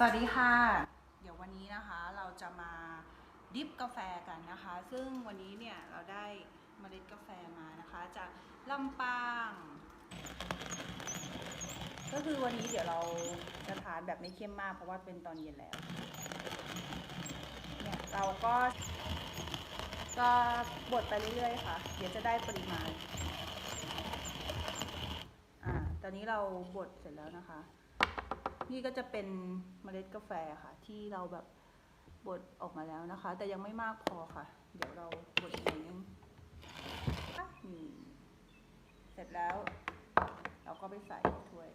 สวัสดีค่ะ เดี๋ยววันนี้นะคะเราจะมาดิฟกาแฟกันนะคะ ซึ่งวันนี้เนี่ยเราได้เมล็ดกาแฟมานะคะ จากลำปาง ก็คือวันนี้เดี๋ยวเราจะทานแบบไม่เข้มมาก เพราะว่าเป็นตอนเย็นแล้ว เนี่ยเราก็ก็บดไปเรื่อยๆค่ะ เดี๋ยวจะได้ปริมาณ อ่า ตอนนี้เราบดเสร็จแล้วนะคะ นี่ก็จะเป็นเมล็ดกาแฟค่ะ ที่เราแบบบดออกมาแล้วนะคะ แต่ยังไม่มากพอค่ะ เดี๋ยวเราบดอีกน่อยนึงนี่เสร็จแล้ว เราก็ไปใส่ถ้วย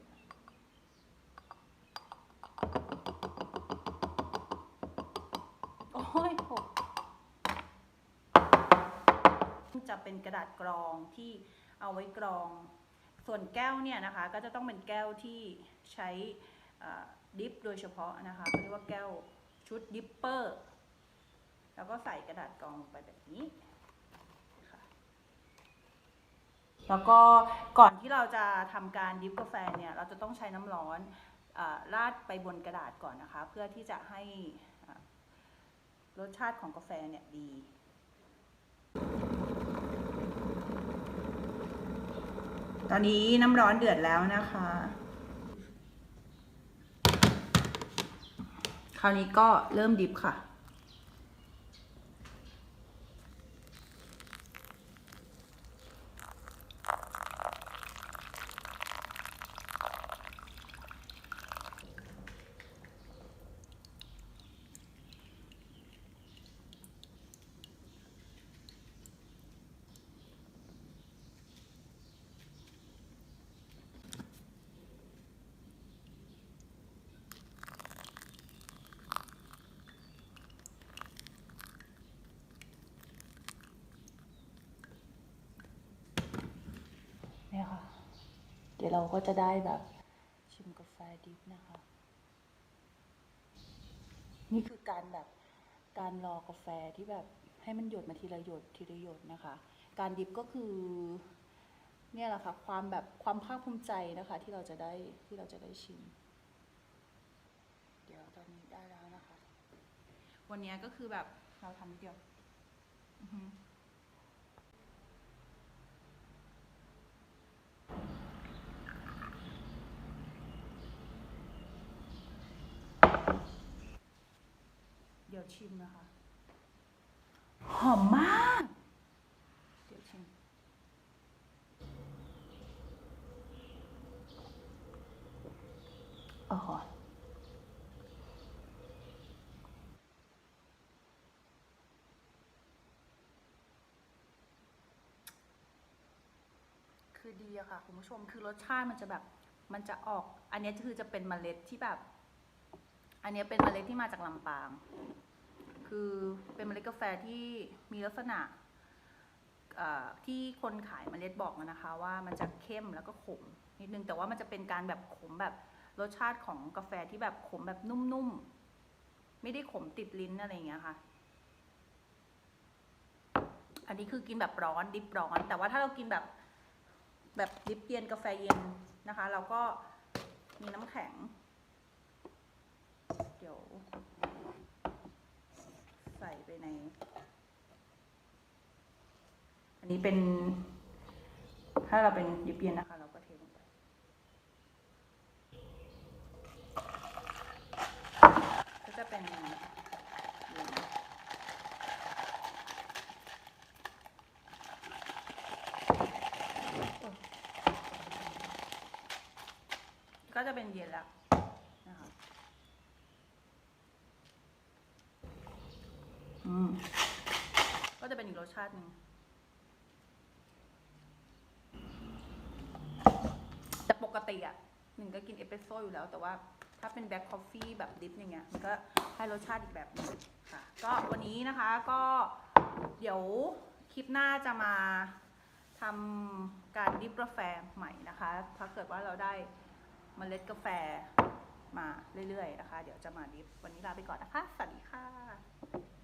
โอ้ยหกจะเป็นกระดาษกรองที่เอาไว้กรอง ส่วนแก้วเนี่ยนะคะ ก็จะต้องเป็นแก้วที่ใช้ ดิฟโดยเฉพาะนะคะเขาเรียกว่าแก้วชุดดิปเปอร์ แล้วก็ใส่กระดาษกรองลงไปแบบนี้แล้วก็ก่อนที่เราจะทำการดิฟกาแฟเนี่ยเราจะต้องใช้น้ำร้อนอราดไปบนกระดาษก่อนนะคะ เพื่อที่จะให้รสชาติของกาแฟเนี่ยดี ตอนนี้น้ำร้อนเดือดแล้วนะคะ คราวนี้ก็เริ่มดิฟค่ะ ดี๋ยวเราก็จะได้แบบชิมกาแฟดิฟนะคะ นี่คือการแบบการรอกาแฟที่แบบให้มันหยดมาทีละหยดทีละหยดนะคะ การดิฟก็คือเนี่ยแหละค่ะความแบบความภาคภูมิใจนะคะ ที่เราจะได้ที่เราจะได้ชิม เดี๋ยวตอนนี้ได้แล้วนะคะ วันนี้ก็คือแบบเราทำนิดเดียว อือหือ เดี๋ ยวชิมนะคะ หอมมาก เดี๋ยวชิม โอ้โหคือดีอะค่ะคุณผู้ชมคือรสชาติมันจะแบบมันจะออก อันเนี้ยคือจะเป็นเมล็ดที่แบบ อันเนี้ยเป็นเมล็ดที่มาจากลำปาง คือเป็นเมล็ดกาแฟที่มีลักษณะที่คนขายเมล็ดบอกมานะคะ ว่ามันจะเข้มแล้วก็ขมนิดนึงแต่ว่ามันจะเป็นการแบบขมแบบรสชาติของกาแฟที่แบบขมแบบนุ่มๆ ไม่ได้ขมติดลิ้นอะไรอย่างเงี้ยค่ะ อันนี้คือกินแบบร้อนดิบร้อน แต่ว่าถ้าเรากินแบบแบบดิบเย็นกาแฟเย็นนะคะ เราก็มีน้ำแข็ง เดี๋ยว ไปใน อันนี้เป็น ถ้าเราเป็นดิบเย็นนะคะ เราก็เทลงไป ก็จะเป็นเย็นก็จะเป็นเย็นแล้วนะคะ อืม ก็จะเป็นอีกรสชาติหนึ่ง แต่ปกติอะหนึ่งก็กินเอสเปรสโซ่อยู่แล้ว แต่ว่าถ้าเป็นแบล็คคอฟฟี่แบบดิฟอย่างเงี้ย มันก็ให้รสชาติอีกแบบหนึงค่ะ ก็วันนี้นะคะก็เดี๋ยวคลิปหน้าจะมาทำการดิฟกาแฟใหม่นะคะ ถ้าเกิดว่าเราได้เมล็ดกาแฟมาเรื่อยๆนะคะ เดี๋ยวจะมาดิฟ วันนี้ลาไปก่อนนะคะ สวัสดีค่ะ